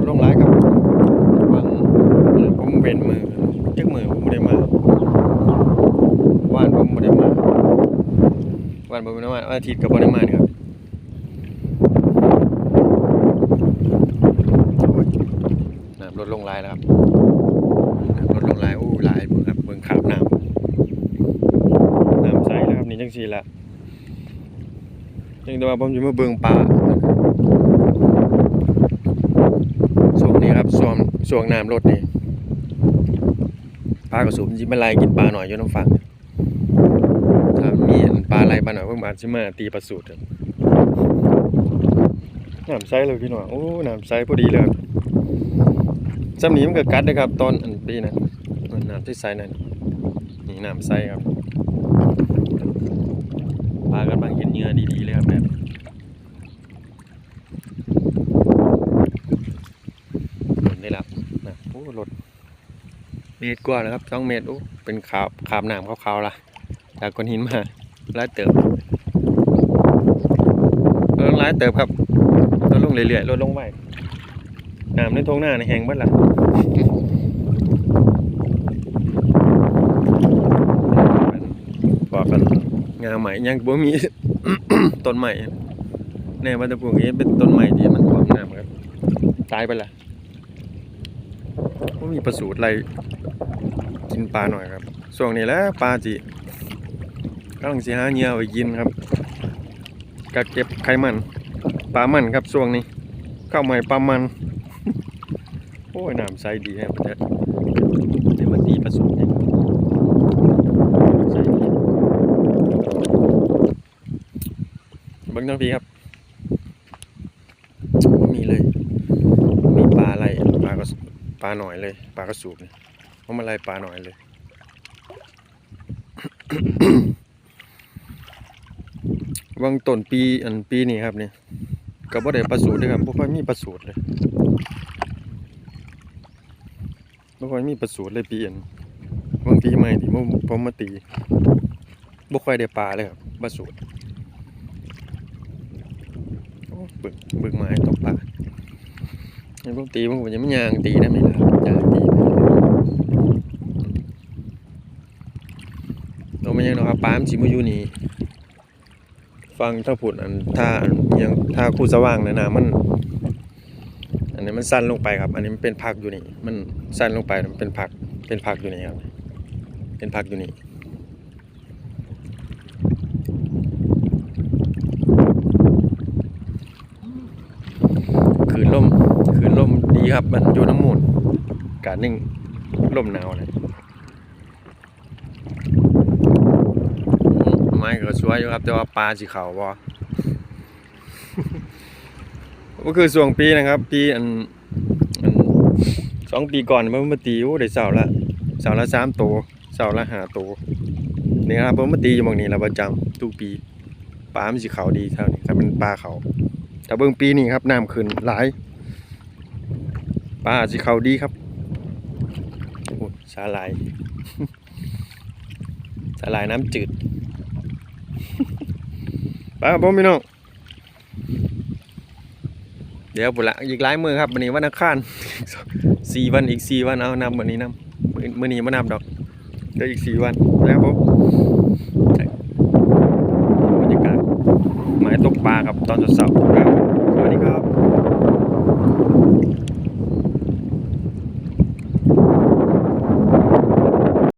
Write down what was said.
ดลงหลายครับวังผมเป็นมือจักมือผมบ่ได้มาว่านผมบ่ได้มาว่านผมบ่ได้มาอาทิตย์ก็บ่ได้มานี่ครับโอ้ยน้ำลดลงหลายแล้วครับน้ำลดลงหลายอู้หลายเบิ่งครับเบิ่งขาวน้ำน้ำใสแล้วครับนี่จังซี่ละจังแต่ว่าผมสิมาเบิ่งปลา ช่วง ช่วงช่วงน้ำลดนี่ปลากระสุนจิมาไล่กินปลาหน่อยอยู่น้ำฟังถ้ามีปลาไล่ปลาหน่อยเพิ่งอาจจะมาตีปลาสูตรน้ำใสเลยพี่หน่อยโอ้น้ำใสพอดีเลยจำนี้มันก็กัดนะครับ ตอนอันปีนั้นอันน้ำที่ใสนั่นนี่น้ำใสครับปลากำลังเห็นเหยื่อดีๆเลยครับแบบ หมุนได้แล้วนะโอ้รถเมตรกว่านะครับสองเมตรโอ้เป็นขาวขามหนามขาวๆล่ะจากก้อนหินมาร้ายเติบลดลงร้ายเติบครับลดลงเรื่อยๆลดลงไว้น้ำในท้องหน้าในแหงบ้ดละบอกกันงาใหม่ยังบ่มีต้นใหม่แน่ว่าจะปลูกนี้เป็นต้นใหม่ที่มันพร้อมน้ำครับตายไปละ มีประสูตรอะไรกินปลาหน่อยครับช่วงนี้แล้วปลาจีกำลังสิหาเหยื่อไว้กินครับกะเก็บไขมันปลามันครับช่วงนี้ ข้าวใหม่ปลามัน โอ้ยน้ำใสดีแฮะประเทศเดี๋ยวมันตีประสูตรเนี่ยเบิ้งทั้งพีครับมีเลย มีปลาอะไรปลากระส ปลาหน่อยเลยปลากระสูบนี่เพราะมันไล่ปลาหน่อยเลย วังต้นปีอันปีนี้ครับเนี่ยก็บ่ได้ปลาสูตรด้วยครับบ่ค่อยมีปลาสูตรเลยบ่ค่อยมีปลาสูตรเลยปีอันบางปีใหม่ที่ผมผมมาตีบ่ค่อยได้ปลาเลยครับปลาสูตรบึกบึกไม้ตกปลา ไอ้พวกตีมันยังไม่ยางตีได้ไหมล่ะยางตีเราไม่ยังหรอกครับปามสิมาอยู่นี่ฟังถ้าผุดอันถ้าอันยังถ้าคู่สว่างนะนะมัน อันนี้มันสั้นลงไปครับ อันนี้มันเป็นผักอยู่นี่ มันสั้นลงไปมันเป็นผักเป็นผักอยู่นี่ครับ เป็นผักอยู่นี่ คืนลมคืนลมดีครับ มันอยู่น้ำมูลอากาศนิ่งลมหนาวนะไม้ก็สวยอยู่ครับ แต่ว่าปลาสีขาวบ่ก็คือส่วงปีนะครับ ปีอันอันสองปีก่อนมันมาตีโอ้ได้เสาละเสาละสามตัวเสาละห้าตัวนี่ครับผมมาตีอยู่หมองนี้แล้วประจำทุกปีปลามันสีขาวดีเท่านี้ครับเป็นปลาเขา แต่เบิ่งปีนี้ครับน้ำขึ้นหลายปลาสีขาดีครับสาหร่ายสาหร่ายน้ำจืดปลาครับมพี่น้องเดี๋ยวปุละอีกหลายมือครับวันนี้วันอังคารสี่วันอีกสี่วันเอานำวันนี้นำมื้อมื่อนี้มานำดอกเดี๋ยวอีกสี่วันนะครับผม หมายตกปลาครับตอนสดๆครับสวัสดีครับ